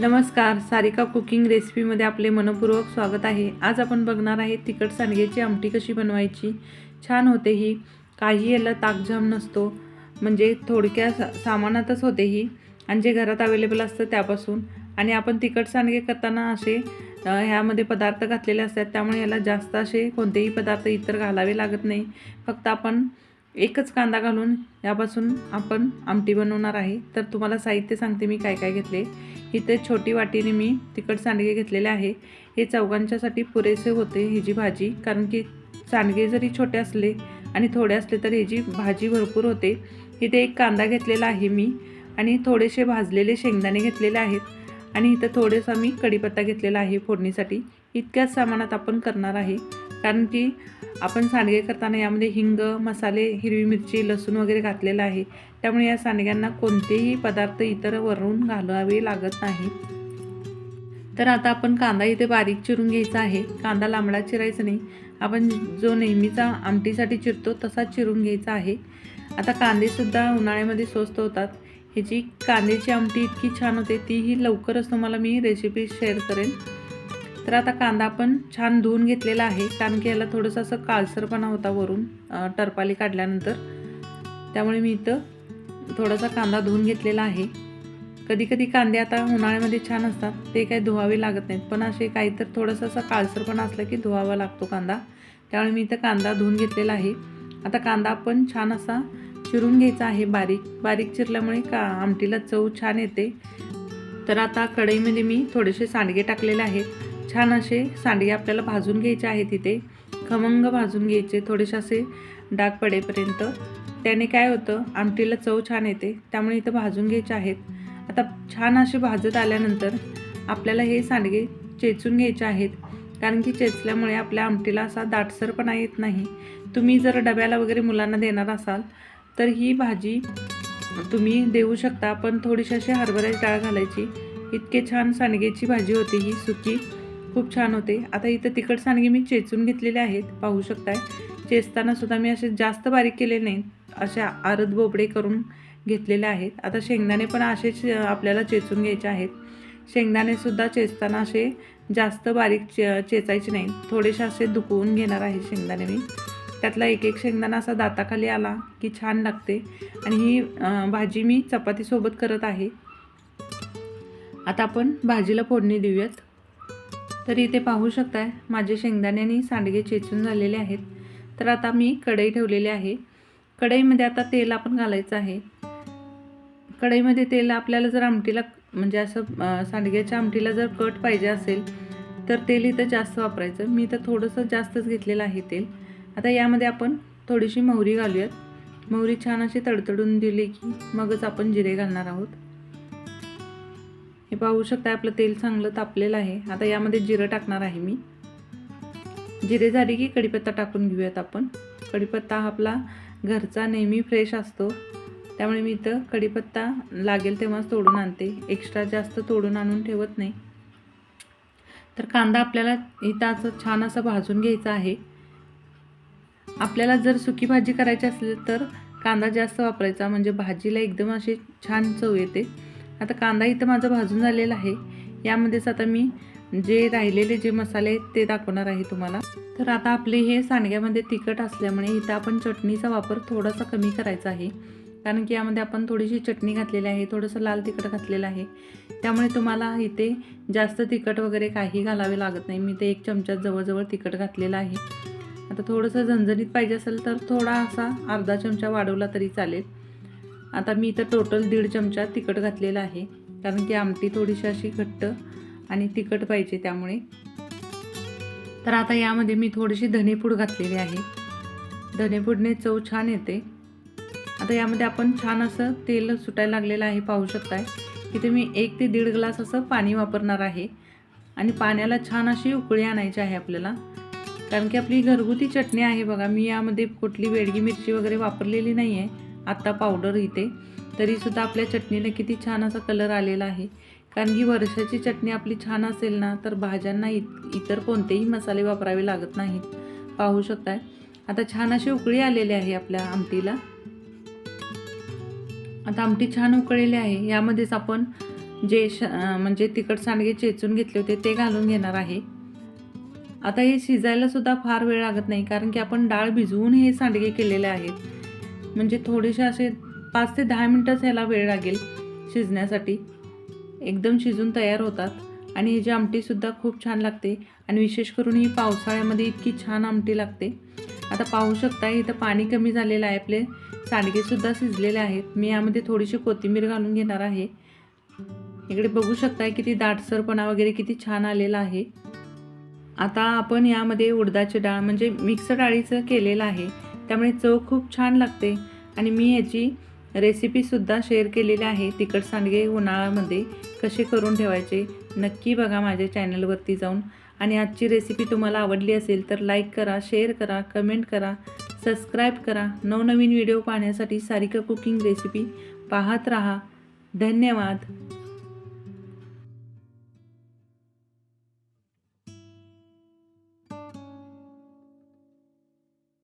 नमस्कार सारिका कुकिंग रेसिपीमध्ये आपले मनपूर्वक स्वागत आहे. आज आपण बघणार आहे तिखट सांडग्याची आमटी कशी बनवायची? छान होते ही. काही याला ताकझाम नसतो. म्हणजे थोडक्या सा सामानातच होते ही. आणि जे घरात अवेलेबल असतं त्यापासून. आणि आपण तिखट सांडगे करताना असे ह्यामध्ये पदार्थ घातलेले असतात. त्यामुळे याला जास्त असे कोणतेही पदार्थ इतर घालावे लागत नाही. फक्त आपण एकच कांदा घालून यापासून आपण आमटी बनवणार आहे. तर तुम्हाला साहित्य सांगते मी काय काय घेतले. इथे छोटी वाटीने मी तिखट सांडगे घेतलेले आहे. हे चौघांच्यासाठी पुरेसे होते ही जी भाजी. कारण की सांडगे जरी छोटे असले आणि थोडे असले तर ह्याची भाजी भरपूर होते. इथे एक कांदा घेतलेला आहे मी आणि थोडेसे भाजलेले शेंगदाणे घेतलेले आहेत. आणि इथं थोडेसा मी कढीपत्ता घेतलेला आहे फोडणीसाठी. इतक्याच सामानात आपण करणार आहे. कारण की आपण सांडगे करताना यामध्ये हिंग मसाले हिरवी मिरची लसूण वगैरे घातलेलं आहे. त्यामुळे या सांडग्यांना कोणतेही पदार्थ इतर वरून घालावे लागत नाही. तर आता आपण कांदा इथे बारीक चिरून घ्यायचा आहे. कांदा लांबडा चिरायचा नाही. आपण जो नेहमीचा आमटीसाठी चिरतो तसा चिरून घ्यायचा आहे. आता कांदेसुद्धा उन्हाळ्यामध्ये स्वस्त होतात. ह्याची कांद्याची आमटी इतकी छान होते तीही लवकरच तुम्हाला मी रेसिपी शेअर करेन. तर आता कांदा आपण छान धुवून घेतलेला आहे. कारण की याला थोडंसं असं काळसरपणा होता वरून टरपाली काढल्यानंतर. त्यामुळे मी इथं थोडासा कांदा धुवून घेतलेला आहे. कधी कधी कांदे आता उन्हाळ्यामध्ये छान असतात ते काही धुवावे लागत नाहीत. पण असे काही तर थोडंसं असं काळसरपणा असलं की धुवावा लागतो कांदा. त्यामुळे मी इथं कांदा धुवून घेतलेला आहे. आता कांदा आपण छान असा चिरून घ्यायचा आहे बारीक. बारीक चिरल्यामुळे का आमटीला चव छान येते. तर आता कढईमध्ये मी थोडेसे सांडगे टाकलेले आहेत. छान असे सांडगे आपल्याला भाजून घ्यायचे आहेत इथे खमंग भाजून घ्यायचे थोडेसे असे डाग पडेपर्यंत. त्याने काय होतं आमटीला चव छान येते त्यामुळे इथं भाजून घ्यायचे आहेत. आता छान असे भाजत आल्यानंतर आपल्याला हे सांडगे चेचून घ्यायचे आहेत. कारण की चेचल्यामुळे आपल्या आमटीला असा दाटसरपणा येत नाही. तुम्ही जर डब्याला वगैरे मुलांना देणार असाल तर ही भाजी तुम्ही देऊ शकता. पण थोडीशी अशी हरभऱ्याची डाळ घालायची. इतके छान सांडगेची भाजी होती ही सुकी. खूप छान होते. आता इथं तिखट सांडगे मी चेचून घेतलेले आहेत. पाहू शकताय. चेचताना सुद्धा मी असे जास्त बारीक केले नाहीत अशा आरद बोबडे करून घेतलेले आहेत. आता शेंगदाणे पण असेच आपल्याला चेचून घ्यायचे आहेत. शेंगदाणेसुद्धा चेचताना असे जास्त बारीक चे चेचायचे नाही. थोडेसे असे दुखवून घेणार आहे शेंगदाणे मी. त्यातला एक एक शेंगदाणा असा दाताखाली आला की छान लागते. आणि ही भाजी मी चपातीसोबत करत आहे. आता आपण भाजीला फोडणी देऊयात. तर इथे पाहू शकताय माझे शेंगदाणे आणि सांडगे चेचून झालेले आहेत. तर आता मी कढई ठेवलेली आहे. कढईमध्ये आता तेल आपण घालायचं आहे. कढईमध्ये तेल आपल्याला जर आमटीला म्हणजे असं सांडग्याच्या आमटीला जर कट पाहिजे असेल तर तेल इथं जास्त वापरायचं. मी तर थोडंसं जास्तच घेतलेलं आहे तेल. आता यामध्ये आपण थोडीशी मोहरी घालूयात. मोहरी छान अशी तडतडून दिली की मगच आपण जिरे घालणार आहोत. हे पाहू शकता आपलं तेल चांगलं तापलेलं आहे. आता यामध्ये जिरं टाकणार आहे मी. जिरे झाले की कढीपत्ता टाकून घेऊयात आपण. कढीपत्ता हा आपला घरचा नेहमी फ्रेश असतो. त्यामुळे मी इथं कढीपत्ता लागेल तेव्हाच तोडून आणते. एक्स्ट्रा जास्त तोडून आणून ठेवत नाही. तर कांदा आपल्याला इथं असं छान असं भाजून घ्यायचा आहे. आपल्याला जर सुकी भाजी करायची असेल तर कांदा जास्त वापरायचा. म्हणजे भाजीला एकदम अशी छान चव येते. आता कांदा इथं माझा भाजून झालेला आहे. यामध्येच आता मी जे राहिलेले जे मसाले आहेत ते दाखवणार आहे तुम्हाला. तर आता आपले हे सांडग्यामध्ये तिखट असल्यामुळे इथं आपण चटणीचा वापर थोडासा कमी करायचा आहे. कारण की यामध्ये आपण थोडीशी चटणी घातलेली आहे थोडंसं लाल तिखट घातलेलं आहे. त्यामुळे तुम्हाला इथे जास्त तिखट वगैरे काही घालावे लागत नाही. मी ते एक चमचा जवळजवळ तिखट घातलेलं आहे. आता थोडंसं झणझणीत पाहिजे असेल तर थोडा असा अर्धा चमचा वाढवला तरी चालेल. आता मी इथं टोटल दीड चमचा तिखट घातलेला आहे. कारण की आमटी थोडीशी अशी घट्ट आणि तिखट पाहिजे त्यामुळे. तर आता यामध्ये मी थोडीशी धनेपूड घातलेली आहे. धनेपूडने चव छान येते. आता यामध्ये आपण छान असं तेल सुटायला लागलेलं आहे पाहू शकताय. इथे मी एक ते दीड ग्लास असं पाणी वापरणार आहे. आणि पाण्याला छान अशी उकळी आणायची आहे आपल्याला. कारण की आपली घरगुती चटणी आहे बघा मी यामध्ये कुठली वेडगी मिरची वगैरे वापरलेली नाही आहे आत्ता पावडर इथे. तरीसुद्धा आपल्या चटणीला किती छान असा कलर आलेला आहे. कारण की वर्षाची चटणी आपली छान असेल ना तर भाज्यांना इत इतर कोणतेही मसाले वापरावे लागत नाहीत. पाहू शकताय. आता छान अशी उकळी आलेली आहे आपल्या आमटीला. आता आमटी छान उकळलेली आहे. यामध्येच आपण जे श म्हणजे तिखट सांडगे चेचून घेतले होते ते घालून घेणार आहे. आता हे शिजायला सुद्धा फार वेळ लागत नाही कारण की आपण डाळ भिजवून हे सांडगे केलेले आहेत. म्हणजे थोडेसे असे पाच ते दहा मिनटंच ह्याला वेळ लागेल शिजण्यासाठी. एकदम शिजून तयार होतात. आणि ह्याची आमटीसुद्धा खूप छान लागते. आणि विशेष करून ही पावसाळ्यामध्ये इतकी छान आमटी लागते. आता पाहू शकता इथं पाणी कमी झालेलं आहे आपले. सांडगेसुद्धा शिजलेले आहेत. मी यामध्ये थोडीशी कोथिंबीर घालून घेणार आहे. इकडे बघू शकताय किती दाटसरपणा वगैरे किती छान आलेला आहे. आता आपण यामध्ये उडदाची डाळ म्हणजे मिक्स डाळीचं केलेलं आहे. त्यामुळे चव खूप छान लागते. आणि मी याची रेसिपीसुद्धा शेअर केलेली आहे. तिखट सांडगे उन्हाळ्यामध्ये कसे करून ठेवायचे नक्की बघा माझ्या चॅनलवरती जाऊन. आणि आजची रेसिपी तुम्हाला आवडली असेल तर लाईक करा शेअर करा कमेंट करा सबस्क्राईब करा. नवनवीन व्हिडिओ पाहण्यासाठी सारिका कुकिंग रेसिपी पाहत राहा. धन्यवाद.